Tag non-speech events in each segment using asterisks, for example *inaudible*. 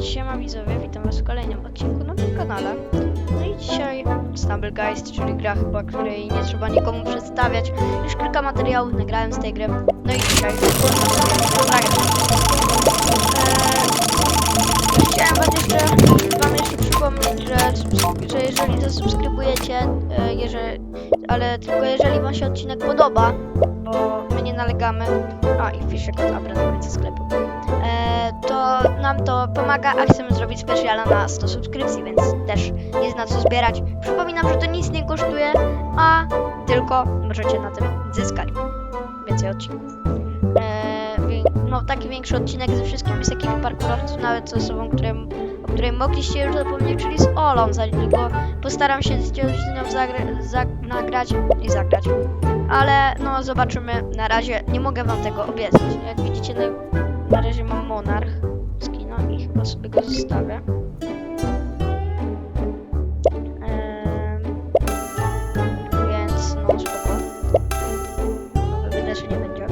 Siema widzowie, witam was w kolejnym odcinku na tym kanale. No i dzisiaj Stumblegeist, czyli gra chyba, której nie trzeba nikomu przedstawiać. Już kilka materiałów nagrałem z tej gry. No i dzisiaj nagrać. Eee, chciałem wam jeszcze, wam jeszcze przypomnieć, że, że jeżeli zasubskrybujecie, e, jeżeli, ale tylko jeżeli wam się odcinek podoba, bo my nie nalegamy, a i wpiszę kod Abra na końcu sklepu to nam to pomaga, a chcemy zrobić specjala na 100 subskrypcji, więc też jest na co zbierać. Przypominam, że to nic nie kosztuje, a tylko możecie na tym zyskać więcej odcinków. E, wie- no, taki większy odcinek ze wszystkimi z ekipy parkurowców, nawet z osobą, której, o której mogliście już zapomnieć, czyli z Olą, za niedługo postaram się z nią zagra- zag- nagrać i zagrać. Ale no zobaczymy, na razie nie mogę wam tego obiecać. Jak widzicie, na, na razie mam Monarch skina i chyba sobie go zostawię. Em, więc no spoko. Nowe wydarzenie będzie.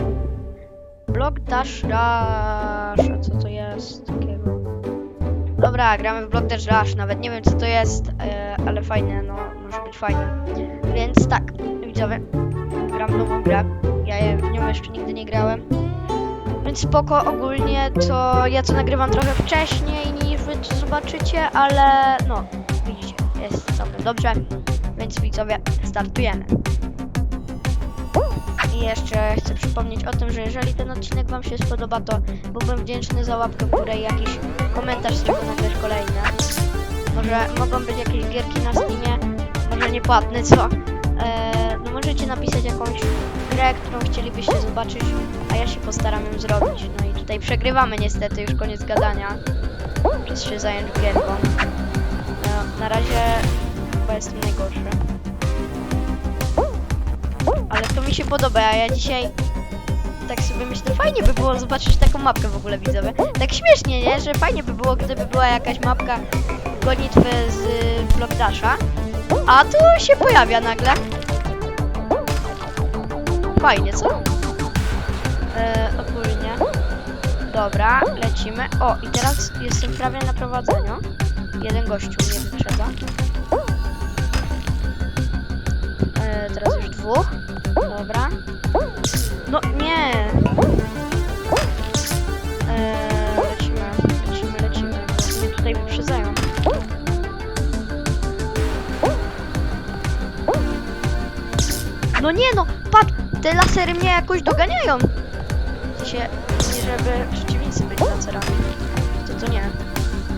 Block Dash Rush. A co to jest takiego? Dobra, gramy w Block Dash Rush. Nawet nie wiem co to jest, e, ale fajne, no może być fajne. Więc tak, widzowie, nową grę. Ja w nią jeszcze nigdy nie grałem. Więc spoko ogólnie to ja to nagrywam trochę wcześniej niż wy to zobaczycie, ale no, widzicie, jest całkiem dobrze. Więc widzowie, startujemy. I jeszcze chcę przypomnieć o tym, że jeżeli ten odcinek wam się spodoba, to byłbym wdzięczny za łapkę w górę i jakiś komentarz, z czego nagrać kolejne. Może mogą być jakieś gierki na Steamie, może niepłatne, co? Eee, możecie napisać jakąś grę, którą chcielibyście zobaczyć, a ja się postaram ją zrobić. No i tutaj przegrywamy niestety, już koniec gadania. Czas się zająć gierką. No, na razie chyba jestem najgorszy. Ale to mi się podoba, a ja dzisiaj tak sobie myślę, fajnie by było zobaczyć taką mapkę w ogóle widzowie. Tak śmiesznie, nie? Że fajnie by było, gdyby była jakaś mapka gonitwy z y, Block Dasha. A tu się pojawia nagle. Fajnie, co? E, ogólnie. Dobra, lecimy. O, i teraz jestem prawie na prowadzeniu. Jeden gościu mnie wyprzedza. E, teraz już dwóch. Dobra. No nie! E, lecimy, lecimy, lecimy. Mnie tutaj wyprzedzają. No nie no, te lasery mnie jakoś doganiają. Nie żeby przeciwnicy byli laserami. To to nie.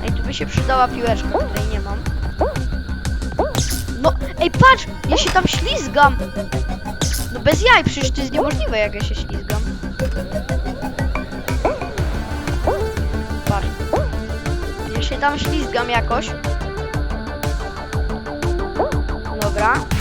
Ej, tu by się przydała piłeczka, której nie mam. No, ej patrz, ja się tam ślizgam. No bez jaj, przecież to jest niemożliwe jak ja się ślizgam. Patrz. Ja się tam ślizgam jakoś. Dobra.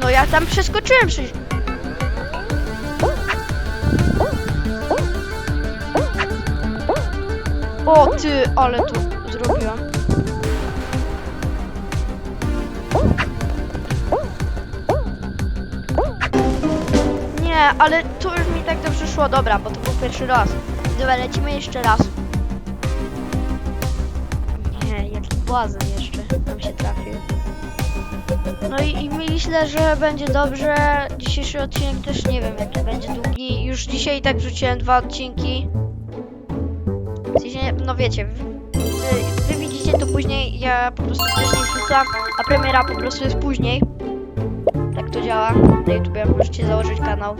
No ja tam przeskoczyłem przecież. O ty, ale tu zrobiłam. Nie, ale to już mi tak dobrze szło. Dobra, bo to był pierwszy raz. Dobra, lecimy jeszcze raz. Nie, jaki błazen jeszcze nam się trafił. No i, i myślę, że będzie dobrze. Dzisiejszy odcinek też nie wiem jaki będzie długi. Już dzisiaj tak wrzuciłem dwa odcinki. No wiecie, wy, wy widzicie to później, ja po prostu wcześniej wrzucam, a premiera po prostu jest później. Tak to działa na YouTubie, możecie założyć kanał.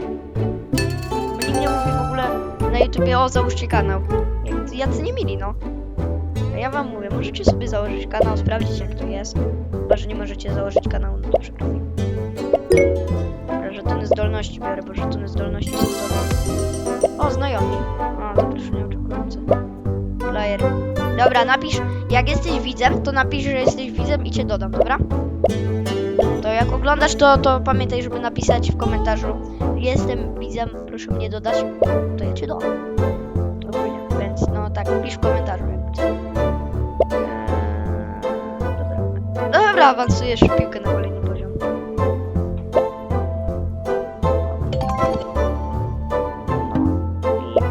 Bo nikt nie mówi w ogóle na YouTubie, o załóżcie kanał. Jacy nie mili, no. A ja wam mówię, możecie sobie założyć kanał, sprawdzić jak to jest. Chyba, że nie możecie założyć kanału, no to przykro mi. Dobra, żetony zdolności biorę, bo żetony zdolności są dobre. O, znajomi. O, zaproszenie oczekujące. Flyer. Dobra, napisz, jak jesteś widzem, to napisz, że jesteś widzem i cię dodam, dobra? To jak oglądasz, to, to pamiętaj, żeby napisać w komentarzu Jestem widzem, proszę mnie dodać, to ja cię dodam. Ogólnie, więc no tak, pisz w komentarzu jakby Dobra, awansujesz w piłkę na kolejny poziom.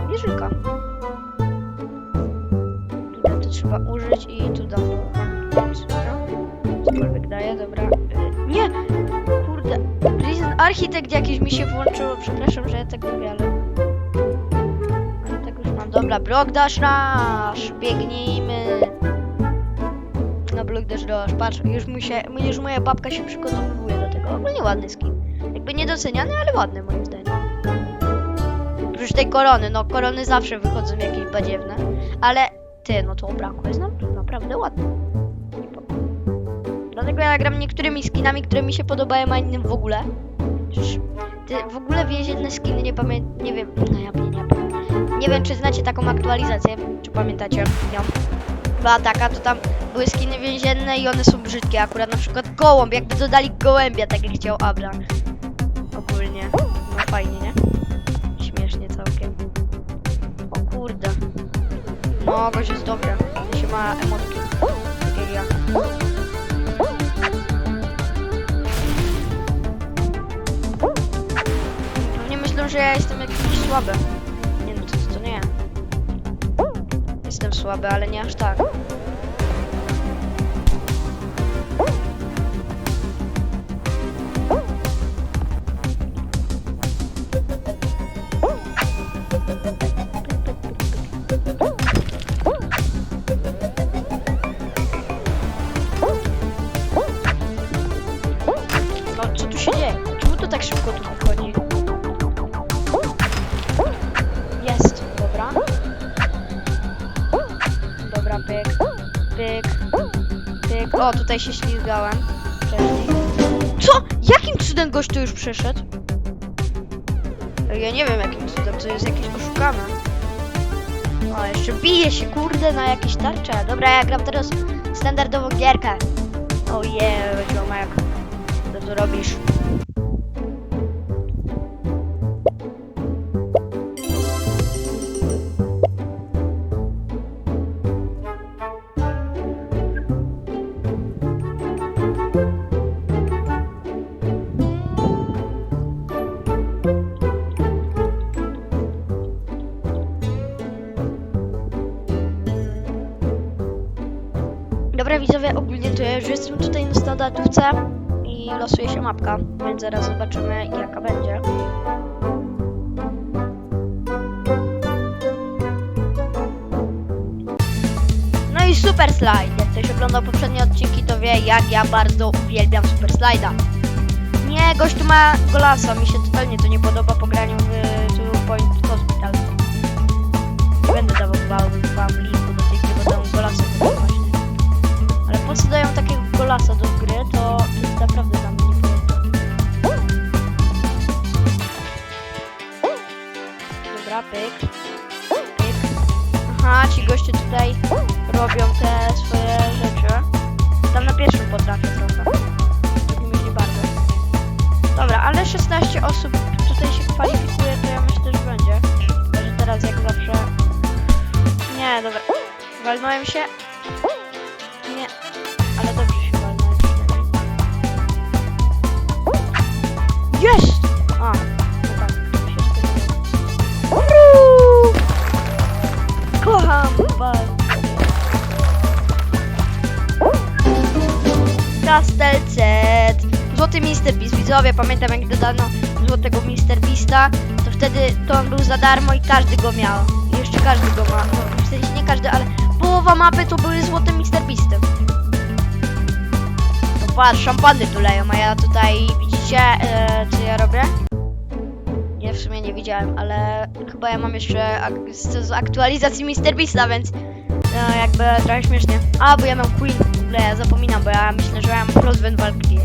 I wieżyczka. Tutaj to trzeba użyć i tu dam. Cokolwiek daje, dobra. Y, Nie! Kurde. Prison Architect jakiś mi się włączyło. Przepraszam, że ja tego mówię, ale... Ale tak już mam. Dobra, blok dash nasz! Biegnijmy! Blok dash dash. Patrz, już, mu się, już moja babka się przygotowuje do tego. Ogólnie ładny skin. Jakby niedoceniany, ale ładny moim zdaniem. Oprócz tej korony, no korony zawsze wychodzą jakieś badziewne. Ale ty, no to brakło jest naprawdę ładny. Dlatego ja gram niektórymi skinami, które mi się podobają, a innym w ogóle. Ty w ogóle więzienne skiny nie pamiętam, nie wiem, no ja nie, nie. Nie wiem, czy znacie taką aktualizację, czy pamiętacie ją. Była taka, to tam były skiny więzienne i one są brzydkie. Akurat na przykład gołąb, jakby dodali gołębia, tak jak chciał Abraham. Ogólnie. No fajnie, nie? Śmiesznie całkiem. O kurde. No, gość jest dobry. Się ma emotki. Tak jak ja. Pewnie myślą, że ja jestem jakiś słaby. Jestem słaby, ale nie aż tak. O, tutaj się ślizgałem. Wcześniej. Co? Jakim cudem gość tu już przeszedł? Ja nie wiem jakim cudem, to jest jakieś oszukane. O, jeszcze bije się, kurde, na jakieś tarcze. Dobra, ja gram teraz standardową gierkę. O je, yeah, ziomek. Co tu robisz? Widzowie, ogólnie to ja już jestem tutaj na standardówce i losuje się mapka, więc zaraz zobaczymy jaka będzie. No i Super Slide. Jak ktoś oglądał poprzednie odcinki, to wie jak ja bardzo uwielbiam Super Slide'a. Nie, gość tu ma golasa, mi się totalnie to nie podoba po graniu w Two Point Hospital. Nie będę dawał wam, Co dają takiego golasa do gry, to, to jest naprawdę dla mnie. Dobra, pyk. Pyk. Aha, ci goście tutaj robią te swoje rzeczy. Tam na pierwszym potrafię trochę. Drugim już nie bardzo. Dobra, ale 16 osób tutaj się kwalifikuje, to ja myślę, że będzie. Tylko, że teraz jak zawsze... Nie, dobra. Walnąłem się. Jest! A, no tak. Uuu! Kocham bardzo. Castelcet. Złoty Mr. Beast. Widzowie, pamiętam jak dodano złotego Mr. Beasta, to wtedy to on był za darmo i każdy go miał. I jeszcze każdy go ma. No, w sensie nie każdy, ale połowa mapy to były złote Mr. Beasty. No patrz, szampany tu leją, a ja tutaj, widzicie, e, co ja robię? Nie, w sumie nie widziałem, ale chyba ja mam jeszcze ak z, z aktualizacji Mr. Beasta, więc no, jakby trochę śmiesznie. A, bo ja mam Queen, w ogóle ja zapominam, bo ja myślę, że ja mam Frostwind Valkyrie.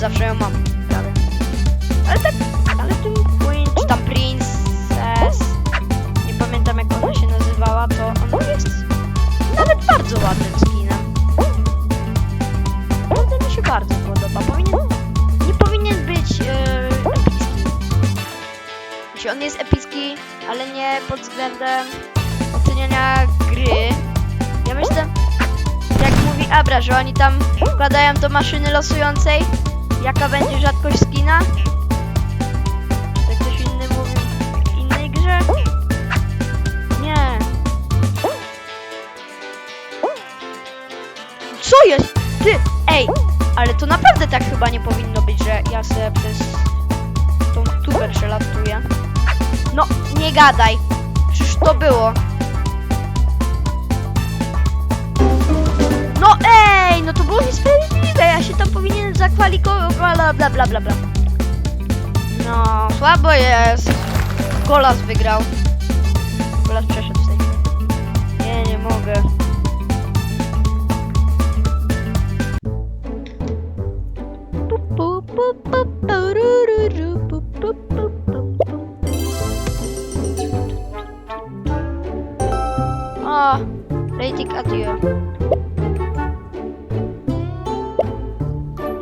Zawsze ją mam, prawie. Ale tak, ale ten Queen, czy tam Princess, nie pamiętam jak ona się nazywała, to ona jest nawet bardzo ładnym ale nie pod względem oceniania gry. Ja myślę, jak mówi, Abra, że oni tam wkładają do maszyny losującej, jaka będzie rzadkość skina. Jak ktoś inny mówi w innej grze? Nie. Co jest? Ty, ej, ale to naprawdę tak chyba nie powinno być, że ja sobie przez tą tubę przelatuję. No, nie gadaj. Przecież to było. No ej, no to było niesprawiedliwe. Ja się tam powinienem zakwalifikować, bla bla bla bla bla. No, słabo jest. Golas wygrał. Golas przeszedł w sensie. Nie, nie mogę. Pu, pu, pu, pu, purururu, pu, pu, pu, pu, rating adieu.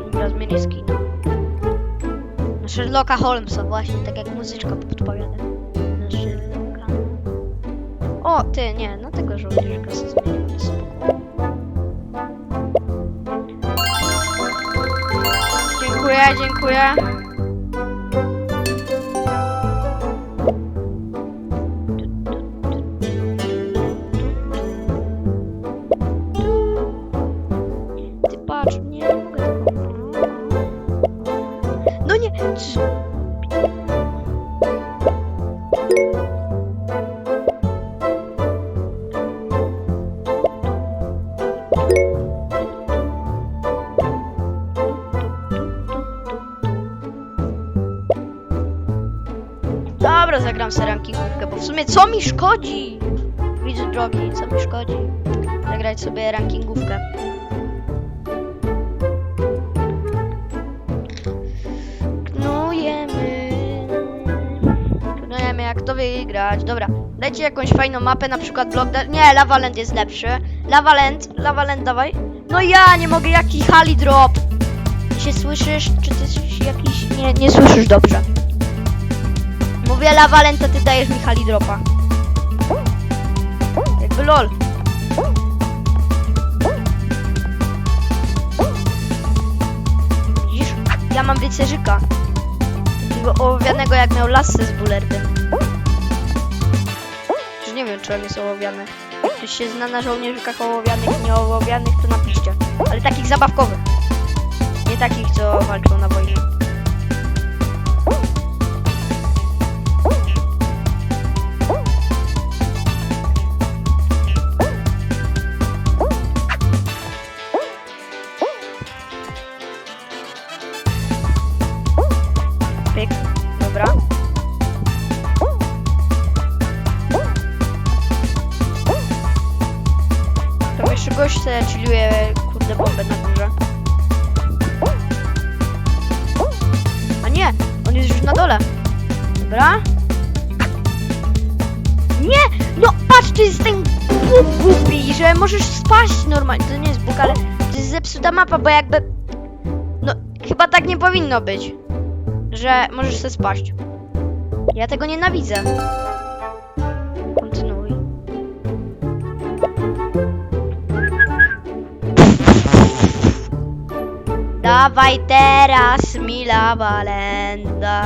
Dobra, zmienię skin. Na Sherlocka Holmesa, właśnie, tak jak muzyczka podpowiada. Sherlocka. O, ty, nie, na tego żołnierzyka sobie zmienię. spoko. Dziękuję, dziękuję. Co mi szkodzi? Widzę drogi, co mi szkodzi? Zagrać sobie rankingówkę. Knujemy. Knujemy jak to wygrać. Dobra, dajcie jakąś fajną mapę, na przykład Block Da- Nie, Lavaland jest lepszy. Lavaland, Lavaland dawaj. No ja nie mogę, jaki hali drop. Się słyszysz? Czy ty jakiś... Nie, nie słyszysz dobrze. Mówię Lavaland, to ty dajesz mi hali dropa. Jakby lol. Widzisz? Ja mam rycerzyka. Takiego ołowianego jak miał lasę z bullertem. Już nie wiem, czy on jest ołowiany. Jak ktoś się zna na żołnierzykach ołowianych i nieołowianych, to napiszcie. Ale takich zabawkowych. Nie takich, co walczą na wojnie. Dole. Dobra. Nie! No patrz, to jest ten bóg głupi, że możesz spaść normalnie. To nie jest bóg, ale to jest zepsuta mapa, bo jakby... No, chyba tak nie powinno być że możesz sobie spaść. Ja tego nienawidzę. Dawaj teraz Mila Valenda.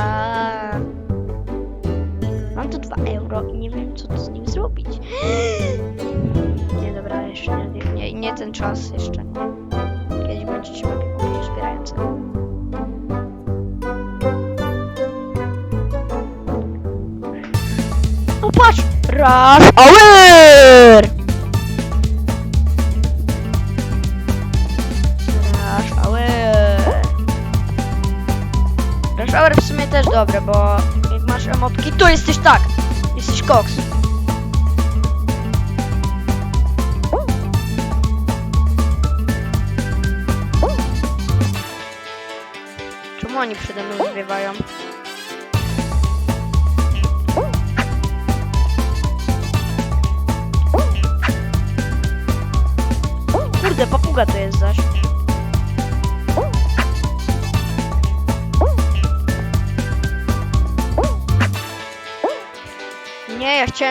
Mam tu 2 euro i nie wiem co z nim zrobić. *gasps* Nie, dobra, jeszcze nie, nie, nie ten czas jeszcze. Kiedyś będzie trzeba kupić wspierające. O patrz! Rush Hour! Tak! Jesteś koks. Czemu oni przede mną zwiewają?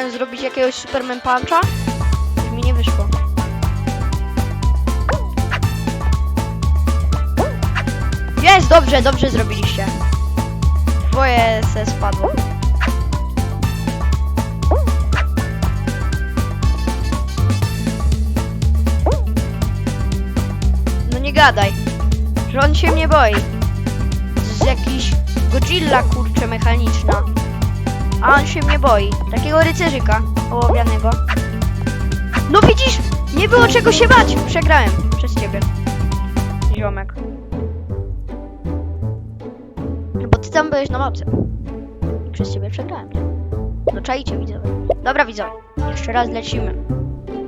chciałem zrobić jakiegoś Superman Puncha, już mi nie wyszło. Jest, dobrze, dobrze zrobiliście. Twoje se spadło. No nie gadaj, że on się mnie boi. To jest jakiś Godzilla, kurczę, mechaniczna. A on się mnie boi. Takiego rycerzyka ołowianego. No widzisz, nie było czego się bać. Przegrałem przez ciebie. Ziomek. No bo ty tam byłeś na mocy. I przez ciebie przegrałem? No czajcie widzowie. Dobra widzowie, jeszcze raz lecimy.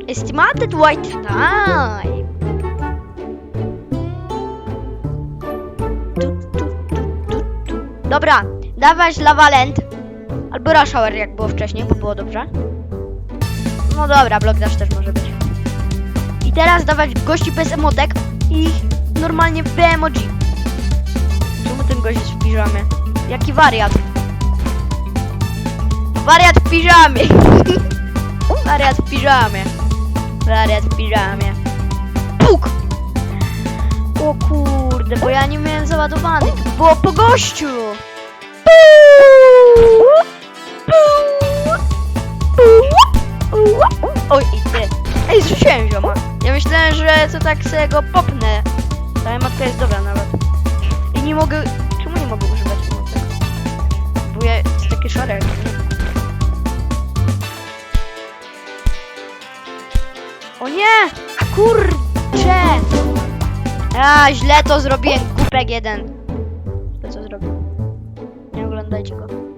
Estimated white time. Dobra, dawać Lavalent. Albo Rush Hour, jak było wcześniej, bo było dobrze. No dobra, Block Dash też może być. I teraz dawać gości bez emotek i normalnie w emoji. Czemu ten gość jest w piżamie? Jaki wariat? Wariat w piżamie! *laughs* wariat w piżamie. Wariat w piżamie. Puk! O kurde, bo ja nie miałem załadowany. To było po gościu! Oj, i ty. Ej, zrzuciłem zioma. Ja myślałem, że to tak sobie go popnę. Ta matka jest dobra nawet. I nie mogę... Czemu nie mogę używać emotek? Bo ja jest takie szare. O nie! Kurcze! A, źle to zrobiłem, głupek jeden. To co zrobił? Nie oglądajcie go.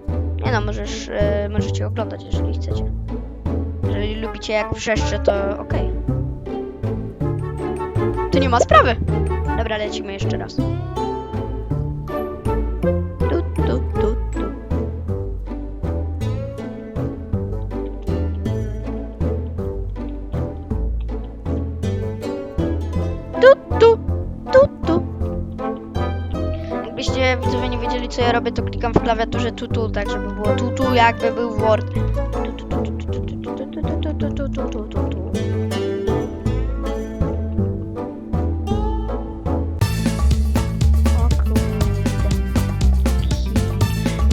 Możesz, e, możecie oglądać, jeżeli chcecie. Jeżeli lubicie jak wrzeszcze, to okej. To nie ma sprawy. Dobra, lecimy jeszcze raz. co ja robię, to klikam w klawiaturze tutu, tak żeby było tutu, jakby był Word.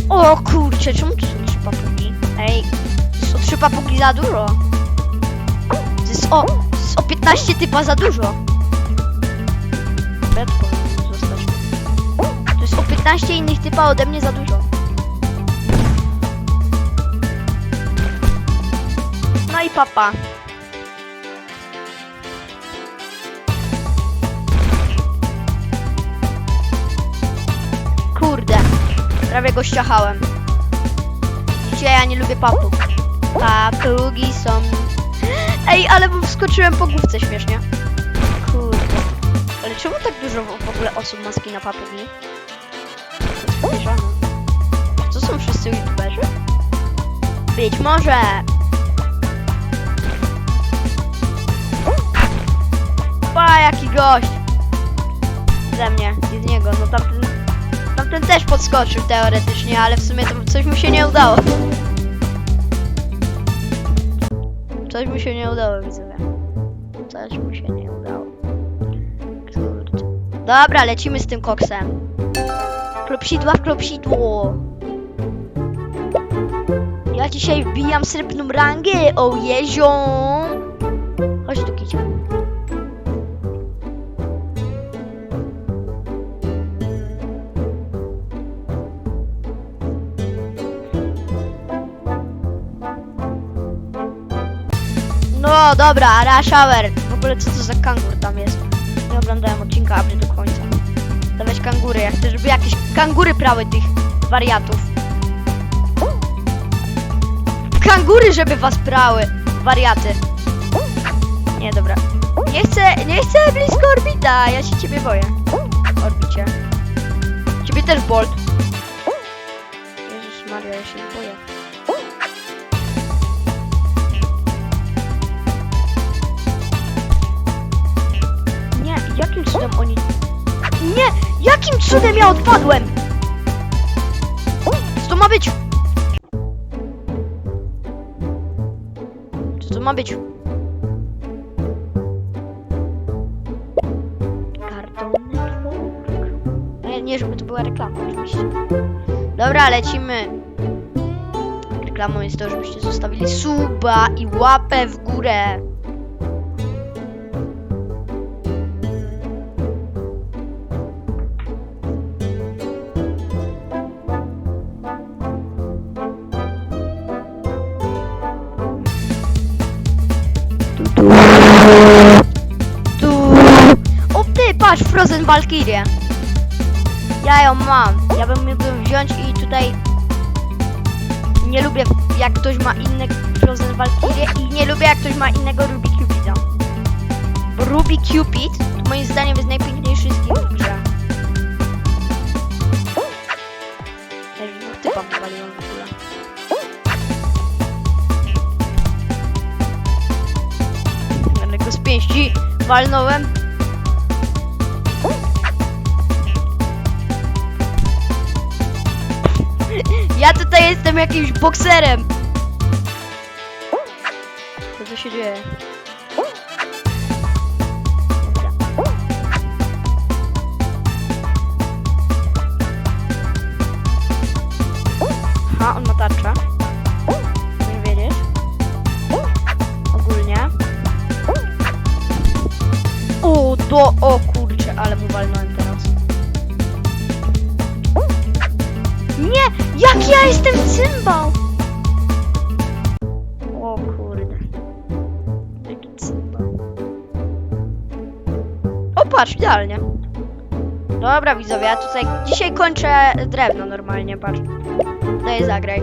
O kurczę, czemu to są trzy papugi? Ej, są trzy papugi za dużo. To jest o, to jest o 15 typa za dużo. 15 innych typa ode mnie za dużo. No i papa. Kurde, prawie go ściachałem. Widzicie, ja nie lubię papug. Papugi są... Ej, ale wskoczyłem po główce śmiesznie. Kurde. Ale czemu tak dużo w ogóle osób ma skina papugi? Być może. Pa, jaki gość! Ze mnie i z niego. No tamten, tamten też podskoczył teoretycznie, ale w sumie to coś mu się nie udało. Coś mu się nie udało, widzowie. Coś mu się nie udało. Kurde. Dobra, lecimy z tym koksem. Klopsidła w klopsidło. Ja dzisiaj wbijam srebrną rangę, o jezią. Chodź tu, Kicia. No dobra, rush hour. W ogóle co to za kangur tam jest? Nie oglądałem odcinka aż do końca. Dawać kangury, ja chcę, żeby jakieś kangury prały tych wariatów. Kangury, żeby was brały, wariaty. Nie, dobra. Nie chcę, nie chcę blisko orbita, ja się ciebie boję. Orbicie. Ciebie też Bolt. Jezus Maria, ja się boję. Nie, jakim cudem oni... Nie! Jakim cudem ja odpadłem? Co to ma być? To ma być? Ja nie Nie, żeby to była reklama, oczywiście. Dobra, lecimy. Reklamą jest to, żebyście zostawili suba i łapę w górę. Tu. O ty, patrz, Frozen Valkyrie. Ja ją mam. Ja bym mógł wziąć i tutaj... Nie lubię jak ktoś ma inne Frozen Valkyrie i nie lubię jak ktoś ma innego Ruby Cupida. Bo Ruby Cupid moim zdaniem jest najpiękniejszy skin w grze. Walnąłem. Ja tutaj jestem jakimś bokserem. Dobra widzowie, ja tutaj dzisiaj kończę drewno normalnie, patrz. Daję zagraj.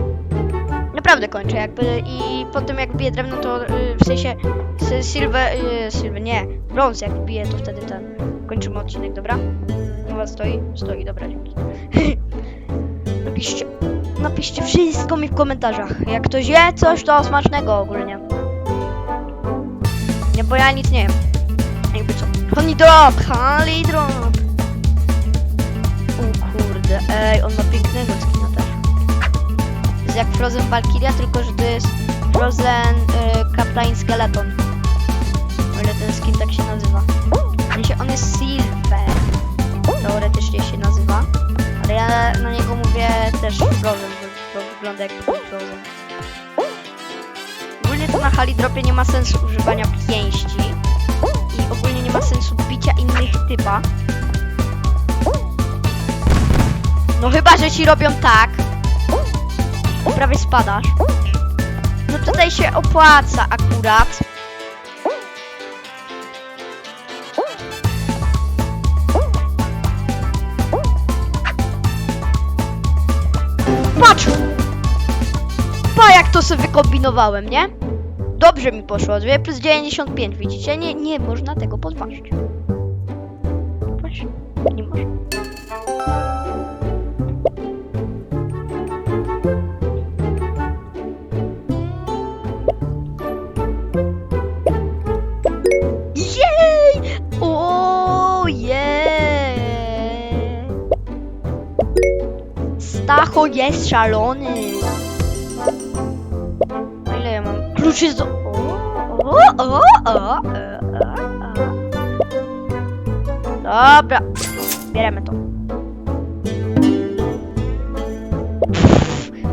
Naprawdę kończę jakby i potem jak bije drewno to y, w sensie silver, y, silver, nie, brąz jak bije to wtedy ten kończymy odcinek, dobra? Chyba stoi? Stoi, dobra, dzięki. *laughs* Napiszcie, napiszcie wszystko mi w komentarzach. Jak ktoś je coś, to smacznego ogólnie. Nie, bo ja nic nie wiem. Jakby co. Honey drop, honey drop. Kurde, ej, on ma pięknego skina też. Jest jak Frozen Valkyria, tylko że to jest Frozen y, Captain Skeleton. O ile ten skin tak się nazywa. Sensie on jest Silver. Teoretycznie się nazywa. Ale ja na niego mówię też Frozen, bo, bo wygląda jak Frozen. Ogólnie to na Halidropie nie ma sensu używania pięści. I ogólnie nie ma sensu bicia innych typa. No chyba, że ci robią tak. Prawie spadasz. No tutaj się opłaca akurat. Patrz! Pa jak to sobie wykombinowałem, nie? Dobrze mi poszło. 2 plus 95, widzicie? Nie, nie można tego podważyć. Patrz, nie można. Stacho jest szalony. A ile ja mam? Kluczy z... O, o, o, o, o, o. Dobra. Bieremy to.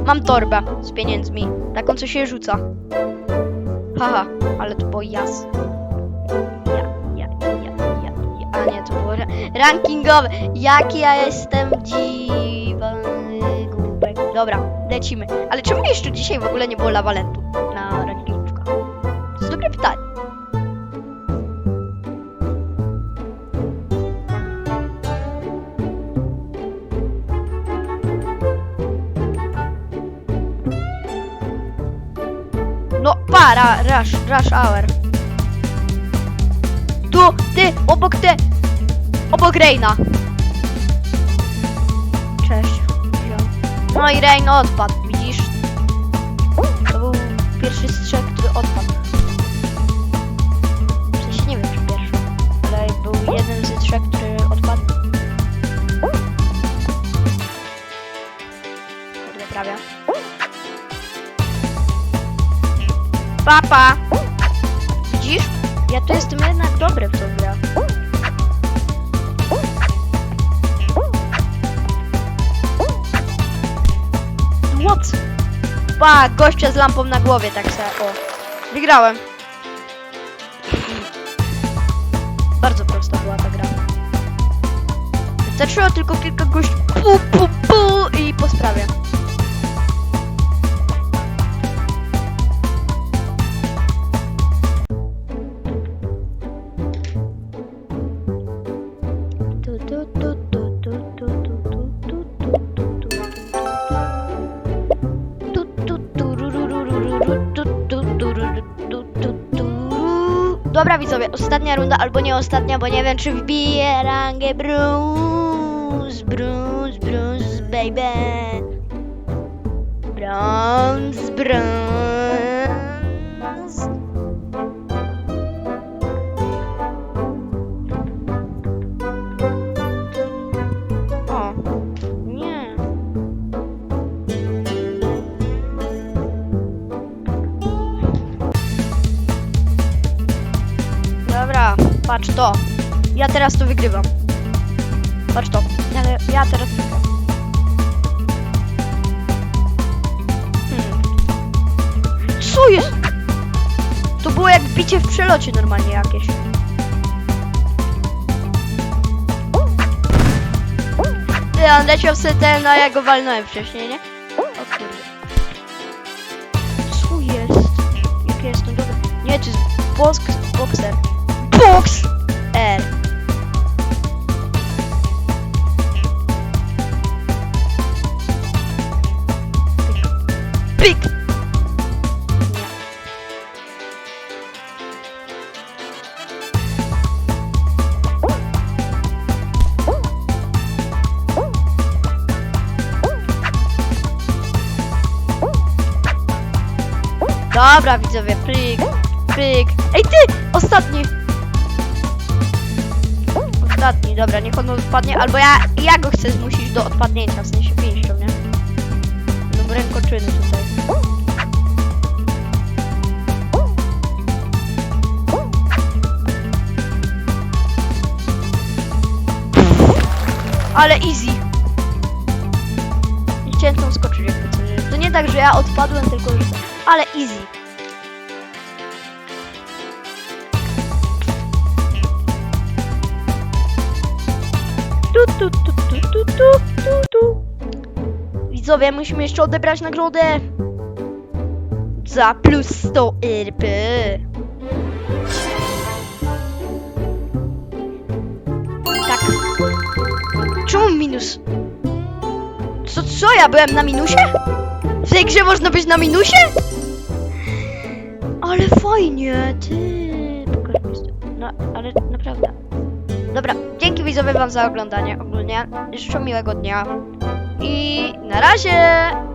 Mam torbę z pieniędzmi. Taką, co się rzuca. Haha, ale to było jas. Ja, ja, ja, ja, ja. A nie, to było ra rankingowe. Jaki ja jestem głupek. Dobra, lecimy. Ale czemu jeszcze dzisiaj w ogóle nie było lawalentu na rankingówkach? To jest dobre pytanie. No, para, rush, rush hour. Tu, ty, obok ty, obok Reina. No i Rein odpadł, widzisz? To był pierwszy strzał, który odpadł. W nie wiem, czy pierwszy, ale był jeden ze trzech, który odpadł. Kurde, prawie. Papa! Widzisz? Ja tu jestem jednak dobry w tą grę. Pa, gościa z lampą na głowie, tak se, o. Wygrałem. Bardzo prosta była ta gra. Zaczęło tylko kilka gości pu, pu, pu i po sprawie. Dobra widzowie, ostatnia runda, albo nie ostatnia, bo nie wiem czy wbiję rangę brąz, brąz, brąz, baby. Brąz, brąz. Patrz to. Ja teraz to wygrywam. Patrz to. Ja, ja teraz wygram. Hmm. Co jest? To było jak bicie w przelocie normalnie jakieś. On leciał sobie ten, a ja go walnąłem wcześniej, nie? O kurde. Co jest? Jakie jest to dobre? Nie, to jest box, boxer. Box! R. Nie. Dobra, widzowie, plik, plik. Ej, ty! Ostatni! Ostatni, dobra, niech on odpadnie, albo ja, ja go chcę zmusić do odpadnięcia, w sensie pięścią, nie? No rękoczyny tutaj. Ale easy. Nie Chciałem tam skoczyć jakby co, nie? To nie tak, że ja odpadłem, tylko. Ale easy. Tu, tu, tu, tu, tu, tu, tu. Widzowie, musimy jeszcze odebrać nagrodę. Za plus 100 RP. Tak. Czemu minus? Co, co? Ja byłem na minusie? W tej grze można być na minusie? Ale fajnie, ty. Pokaż mi No, ale naprawdę. Dobra, dzięki widzowie wam za oglądanie ogólnie. Życzę miłego dnia. I na razie!